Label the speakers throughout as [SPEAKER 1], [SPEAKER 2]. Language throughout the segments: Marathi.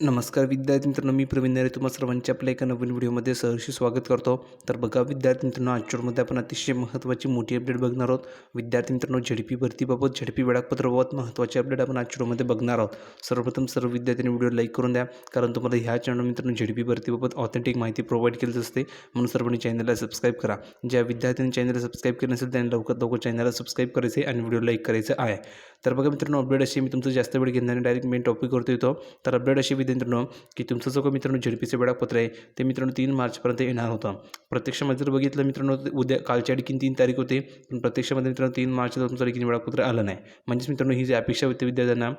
[SPEAKER 1] नमस्कार विद्यार्थी मित्रांनो मी प्रवीण नरे तुम्हा सर्वांच्या आपल्या एका नवीन व्हिडिओमध्ये सहर्ष स्वागत करतो. तर बघा विद्यार्थी मित्रांनो आजच्यामध्ये आपण अतिशय महत्त्वाची मोठी अपडेट बघणार आहोत. विद्यार्थी मित्रांनो झडपी भरतीबाबत झडपी वेळापत्राबाबत महत्त्वाचे अपडेट आपण आजच्यामध्ये बघणार आहोत. सर्वप्रथम सर्व विद्यार्थ्यांनी व्हिडिओ लाईक करून द्या कारण तुम्हाला ह्या चॅनल मित्रांनो झडपी भरतीबाबत ऑथेंटिक माहिती प्रोव्हाइड केली असते. म्हणून सर्वांनी चॅनलला सबस्क्राईब करा. ज्या विद्यार्थ्यांनी चॅनलला सबस्क्राईब केलं नसेल त्यांनी लवकर लवकर चॅनलला सबस्क्राईब करायचे आणि व्हिडिओ लाईक करायचं आहे. तर बघा मित्रांनो अपडेट अशी मी तुमचं जास्त वेळ घेणार नाही. डायरेक्ट मेन टॉपिकवरती येतो. तर अपडेट अशी मित्रांनो की तुमचं जो काही मित्रांनो झेडपीचं वेळापत्र आहे ते मित्रांनो तीन मार्चपर्यंत येणार होतं. प्रत्यक्षामध्ये जर बघितलं मित्रांनो उद्या कालच्या आणखीन तीन तारीख होते. पण प्रत्यक्षामध्ये मित्रांनो तीन मार्चला तुमचं आणखीन वेळापत्र आलं नाही. म्हणजेच मित्रांनो ही जी अपेक्षा होती विद्यार्थ्यांना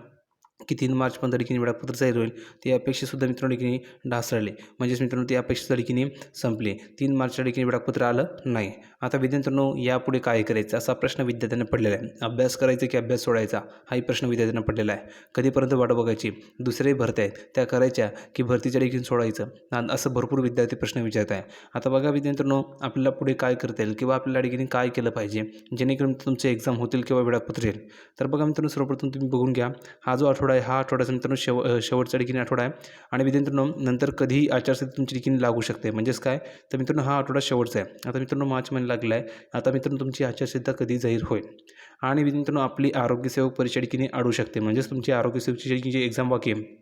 [SPEAKER 1] की तीन मार्चपर्यंत देखील वेळापत्र जाहीर होईल. ती अपेक्षासुद्धा मित्रांनो देखील ढासळले. म्हणजेच मित्रांनो ती अपेक्षा देखील संपली. तीन मार्चच्या ठिकाणी वेळापत्र आलं नाही. आता विद्यार्थ्यांनो यापुढे काय करायचं? असा प्रश्न विद्यार्थ्यांना पडलेला आहे. अभ्यास करायचा की अभ्यास सोडायचा? हाही प्रश्न विद्यार्थ्यांना पडलेला आहे. कधीपर्यंत वाट बघायची? दुसऱ्याही भरत्या आहेत. त्या करायच्या की भरतीच्या देखील सोडायचं? आणि असं भरपूर विद्यार्थी प्रश्न विचारत आहे. आता बघा विद्यार्थ्यांनो आपल्याला पुढे काय करता येईल किंवा आपल्याला देखील काय केलं पाहिजे? जेणेकरून तुमचे एक्झाम होतील किंवा वेळापत्र येईल. तर बघा मित्रांनो सर्वप्रथम तुम्ही बघून घ्या. हा जो आठवडा आहे. हा आठवड्याचा मित्रांनो शेव शेवटचा देखील आठवडा आहे. आणि विद्यार्थ्यांनो नंतर कधीही आचारसंहिता तुमची देखील लागू शकते. म्हणजेच काय? तर मित्रांनो हा आठवडा शेवटचा आहे. आता मित्रांनो मार्च महिना लागला आहे. आता मित्रांनो तुमची आचारसंहिता कधी जाहीर होईल? आणि मित्रांनो आपली आरोग्यसेवक परीक्षा देखील अडू शकते. म्हणजेच तुमची आरोग्यसेवकची जी एक्झाम बाकी आहे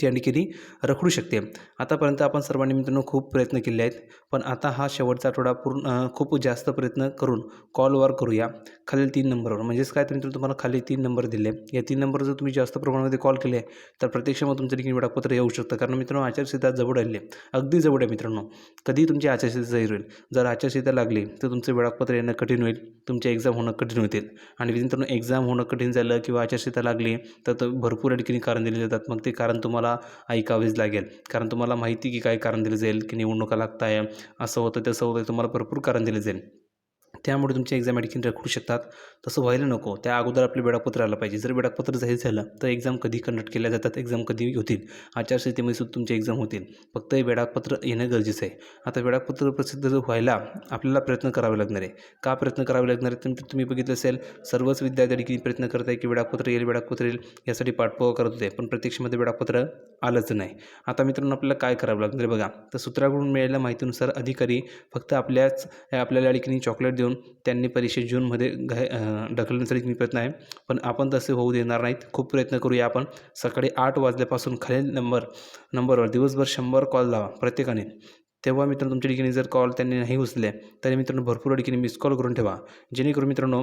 [SPEAKER 1] ती आणखी रखडू शकते. आतापर्यंत आपण सर्वांनी मित्रांनो खूप प्रयत्न केले आहेत. पण आता हा शेवटचा आठवडा पूर्ण खूप जास्त प्रयत्न करून कॉलवर करूया. खालील तीन नंबरवर. म्हणजेच काय? तर तुम्हाला खाली तीन नंबर दिले. या तीन नंबर जर तुम्ही जास्त प्रमाणामध्ये कॉल केले तर प्रत्यक्षामध्ये तुमचं देखील वेळापत्र येऊ शकतं. कारण मित्रांनो आचारसंहिता जवळ आले अगदी जवळ आहे मित्रांनो. कधी तुमची आचारसंहिता जाहीर होईल. जर आचारसंहिता लागली तर तुमचं वेळापत्र येणं कठीण होईल. तुमच्या एक्झाम होणं कठीण होतील. आणि मित्रांनो एक्झाम होणं कठीण झालं किंवा आचारसंहिता लागली तर तो भरपूर ठिकाणी कारण दिले जातात. मग ते कारण तुम्हाला ऐकावेच लागेल. कारण तुम्हाला माहिती की काय कारण दिलं जाईल की निवडणुका लागत आहे असं होतं तसं होतं तुम्हाला भरपूर कारण दिले जाईल. त्यामुळे तुमचे एक्झाम आणखीन रखडू शकतात? तसं व्हायला नको. त्या अगोदर आपले वेळापत्र आलं पाहिजे. जर वेळापत्र जाहीर झालं तर एक्झाम कधी कंडक्ट केल्या जातात? एक्झाम कधी होतील? आचारसंहितेमध्ये सुद्धा तुमचे एक्झाम होतील. फक्त हे वेळापत्र येणं गरजेचं आहे. आता वेळापत्र प्रसिद्ध जर व्हायला आपल्याला प्रयत्न करावे लागणार आहे. का प्रयत्न करावे लागणार आहे तर तुम्ही बघितलं असेल सर्वच विद्यार्थी देखील प्रयत्न करत आहे की वेळापत्र येईल वेळापत्र येईल यासाठी पाठपुरावा करत होते. पण प्रत्यक्षमध्ये वेळापत्र आलंच नाही. आता मित्रांनो आपल्याला काय करावं लागणार आहे बघा. तर सूत्राकडून मिळालेल्या माहितीनुसार अधिकारी फक्त आपल्याच आपल्याला ठिकाणी चॉकलेट देऊन त्यांनी परीक्षा जूनमध्ये घाय ढकलण्यासाठी मी प्रयत्न आहे. पण आपण तसे होऊ देणार नाहीत. खूप प्रयत्न करूया आपण. सकाळी आठ वाजल्यापासून खालील नंबर नंबरवर दिवसभर शंभर कॉल लावा प्रत्येकाने. तेव्हा मित्रांनो तुमच्या ठिकाणी जर कॉल त्यांनी नाही उचले तरी मित्रांनो भरपूर ठिकाणी मिस कॉल करून ठेवा. जेणेकरून मित्रांनो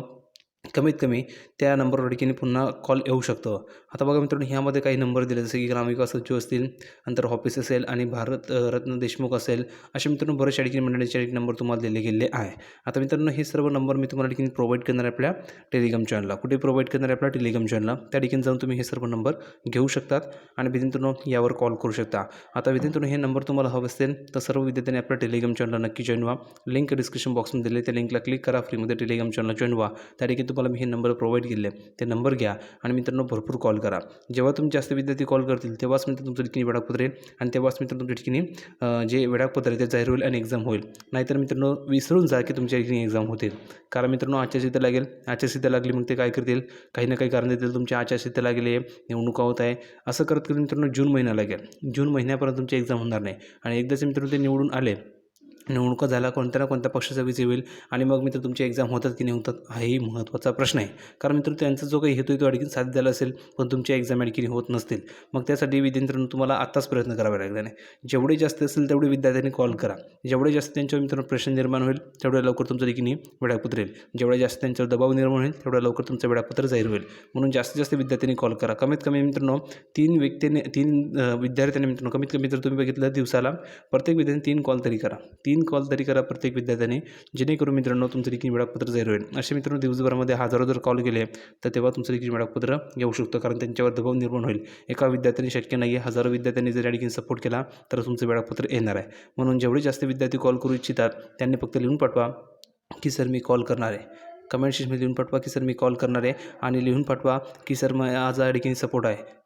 [SPEAKER 1] कमीत कमी त्या नंबरवर ठिकाणी पुन्हा कॉल येऊ शकतो. आता बघा मित्रांनो ह्यामध्ये काही नंबर दिले जसे की ग्रामविकास सचिव असतील नंतर ऑफिस असेल आणि भारत रत्न देशमुख असेल असे मित्रांनो बरेचशा ठिकाणी मंडळीचे नंबर तुम्हाला दिले गेले आहे. आता मित्रांनो हे सर्व नंबर मी तुम्हाला ठिकाणी प्रोव्हाइड करणार आहे आपल्या टेलिग्राम चॅनलला कुठे प्रोव्हाइड करणार आहे आपल्या टेलिग्राम चॅनलला त्या ठिकाणी जाऊन तुम्ही हे सर्व नंबर घेऊ शकतात आणि मित्रांनो यावर कॉल करू शकता. आता मित्रांनो हे नंबर तुम्हाला हवं असेल तर सर्व विद्यार्थ्यांनी आपल्या टेलिग्राम चॅनलला नक्की जॉईन व्हा. लिंक डिस्क्रिप्शन बॉक्समध्ये दिले त्या लिंकला क्लिक करा. फ्रीमध्ये टेलिग्राम चॅनलला जॉईन व्हा. त्या ठिकाणी तुम्हाला मी हे नंबर प्रोव्हाइड केले ते नंबर घ्या आणि मित्रांनो भरपूर कॉल करा. जेव्हा तुम्ही जास्त विद्यार्थी कॉल करतील तेव्हाच मित्र तुमच्या ठिकाणी वेळापत्र येईल आणि तेव्हाच मित्र तुमच्या ठिकाणी जे वेळापत्र आहे ते जाहीर होईल आणि एक्झाम होईल. नाहीतर मित्रांनो विसरून जा की तुमच्या ठिकाणी एक्झाम होतील कारण मित्रांनो आचारसंहिता लागेल. आचारसंहिता लागली मग ते काय करतील? काही ना काही कारण देतील. तुमच्या आचारसंहिता लागली आहे निवडणुका होत आहे. असं करत करत मित्रांनो जून महिना लागेल. जून महिन्यापर्यंत तुमची एक्झाम होणार नाही. आणि एकदाच मित्रांनो ते निवडून आले निवडणुका झाला कोणत्या ना कोणत्या पक्षाचा विजय होईल आणि मग मित्र तुमची एक्झाम होतात की नाही होतात हाही महत्त्वाचा प्रश्न आहे. कारण मित्र त्यांचा जो काही हेतू आहे तो आणखी साध्य झाला असेल पण तुमची एक्झाम आणखी होत नसतील. मग त्यासाठी विद्यार्थ्यांना तुम्हाला आत्ताच प्रयत्न करावे लागणार नाही. जेवढे जास्त असेल तेवढे विद्यार्थ्यांनी कॉल करा. जेवढे जास्त त्यांच्यावर मित्रांनो प्रश्न निर्माण होईल तेवढ्या लवकर तुमचं देखील वेळापत्र येईल. जेवढ्या जास्त त्यांच्यावर दबाव निर्माण होईल तेवढ्या लवकर तुमचं वेळापत्र जाहीर होईल. म्हणून जास्तीत जास्त विद्यार्थ्यांनी कॉल करा. कमीत कमी मित्रांनो तीन व्यक्तीने तीन विद्यार्थ्यांनी मित्रांनो कमीत कमी जर तुम्ही बघितलं दिवसाला प्रत्येक विद्यार्थ्यांनी तीन कॉल तरी करा. तीन तीन कॉल तरी करा प्रत्येक विद्यार्थ्याने. जेणेकरून मित्रांनो तुमचं देखील वेळापत्र जाहीर होईल. असे मित्रांनो दिवसभरामध्ये हजारो जर कॉल केले तर तेव्हा तुमचं देखील वेळापत्र येऊ शकतं कारण त्यांच्यावर दबाव निर्माण होईल. एका विद्यार्थ्यांनी शक्य नाही आहे हजारो विद्यार्थ्यांनी जर या सपोर्ट केला तर तुमचं वेळापत्र येणार आहे. म्हणून जेवढे जास्त विद्यार्थी कॉल करू इच्छितात त्यांनी फक्त लिहून पाठवा की सर मी कॉल करणार आहे. कमेंट सेक्शनमध्ये लिहून पाठवा की सर मी कॉल करणार आहे. आणि लिहून पाठवा की सर मग आज या ठिकाणी सपोर्ट आहे.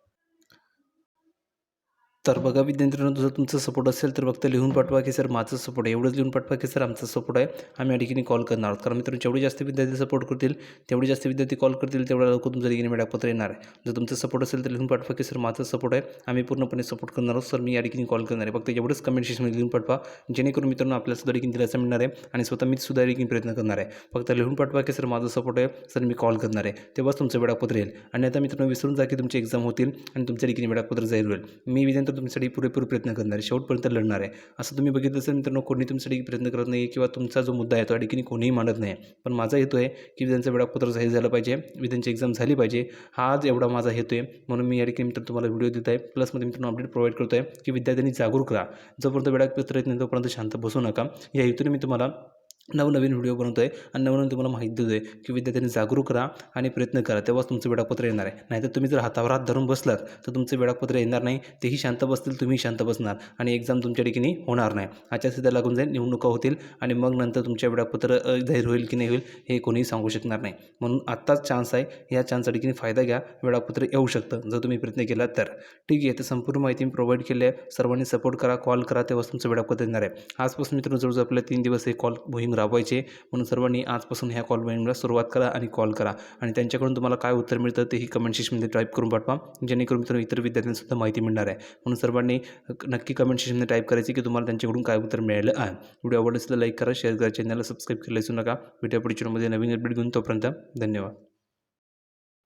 [SPEAKER 1] तर बघा विद्यार्थ्यांनो जर तुमचा सपोर्ट असेल तर फक्त लिहून पाठवा की सर माझं सपोर्ट आहे. एवढंच लिहून पाठवा की सर आमचा सपोर्ट आहे. आम्ही या ठिकाणी कॉल करणार आहोत. कारण मित्रांनो जेवढे जास्त विद्यार्थी सपोर्ट करतील तेवढे जास्त विद्यार्थी कॉल करतील तेवढ्या लवकर तुमचं ठिकाणी वेळापत्र येणार आहे. जर तुमचं सपोर्ट असेल तर लिहून पाठवा की सर माझं सपोर्ट आहे. आम्ही पूर्णपणे सपोर्ट करणार आहोत. सर मी या ठिकाणी कॉल करणार आहे. फक्त एवढंच कमेंट सेक्शनमध्ये लिहून पाठवा. जेणेकरून मित्रांनो आपल्याला सुद्धा ठिकाणी दिलासा मिळणार आहे आणि स्वतः मी सुद्धा ठिकाणी प्रयत्न करणार आहे. फक्त लिहून पाठवा की सर माझा सपोर्ट आहे. सर मी कॉल करणार आहे. तेव्हाच तुमचं वेळापत्र येईल. आणि आता मित्रांनो विसरून जा की तुमची एक्झाम होतील आणि तुमच्या ठिकाणी वेळापत्र जाहीर होईल. मी विद्यार्थी तुमच्यासाठी पुरेपूर प्रयत्न करणार आहे. शेवटपर्यंत लढणार आहे. असं तुम्ही बघितलं असेल मित्रांनो कोणी तुमच्यासाठी प्रयत्न करत नाही किंवा तुमचा जो मुद्दा आहे तो ठिकाणी कोणीही मांडत नाही पण माझा हेतू आहे की विधानचं वेळापत्र जाहीर झालं पाहिजे विधानची एक्झाम झाली पाहिजे हाच आज एवढा माझा हेतू आहे. म्हणून मी या ठिकाणी मित्र तुम्हाला व्हिडिओ देत आहे. प्लसमध्ये मित्रांनो अपडेट प्रोव्हाइड करतो आहे की विद्यार्थ्यांनी जागरूक राहा. जोपर्यंत वेळापत्र येत नाही तोपर्यंत शांत बसू नका. या हेतूने मी तुम्हाला नवनवीन व्हिडिओ बनवतो आहे आणि नवनवीन तुम्हाला माहिती देतो आहे की विद्यार्थ्यांनी जागरूक राहा आणि प्रयत्न करा तेव्हाच तुमचं वेळापत्र येणार आहे. नाहीतर तुम्ही जर हातावर हात धरून बसलात तर तुमचं वेळापत्र येणार नाही तेही शांत बसतील तुम्ही शांत बसणार आणि एक्झाम तुमच्या ठिकाणी होणार नाही. आचारसंहिता लागून जाईल निवडणुका होतील आणि मग नंतर तुमच्या वेळापत्र जाहीर होईल की नाही होईल हे कोणीही सांगू शकणार नाही. म्हणून आत्ताच चान्स आहे या चान्सच्या ठिकाणी फायदा घ्या वेळापत्र येऊ शकतं जर तुम्ही प्रयत्न केला तर. ठीक आहे तर संपूर्ण माहिती मी प्रोव्हाइड केली आहे. सर्वांनी सपोर्ट करा कॉल करा तेव्हाच तुमचं वेळापत्र येणार आहे. आजपासून मित्रांनो जवळजवळ आपल्याला तीन दिवस हे कॉल मोहीम राबवायचे. म्हणून सर्वांनी आजपासून ह्या कॉल मोहीमला सुरुवात करा आणि कॉल करा. आणि त्यांच्याकडून तुम्हाला काय उत्तर मिळतं तेही कमेंट सेक्शनमध्ये टाईप करून पाठवा. जेणेकरून मित्रांनो इतर विद्यार्थ्यांसुद्धा माहिती मिळणार आहे. म्हणून सर्वांनी नक्की कमेंट सेक्शनमध्ये टाईप करायची की तुम्हाला त्यांच्याकडून काय उत्तर मिळालं आहे. व्हिडिओ आवडला असेल लाईक करा शेअर करा चॅनलला सबस्क्राईब करायला विसरू नका. व्हिडिओ पुढच्या नवीन अपडेट घेऊन तोपर्यंत धन्यवाद.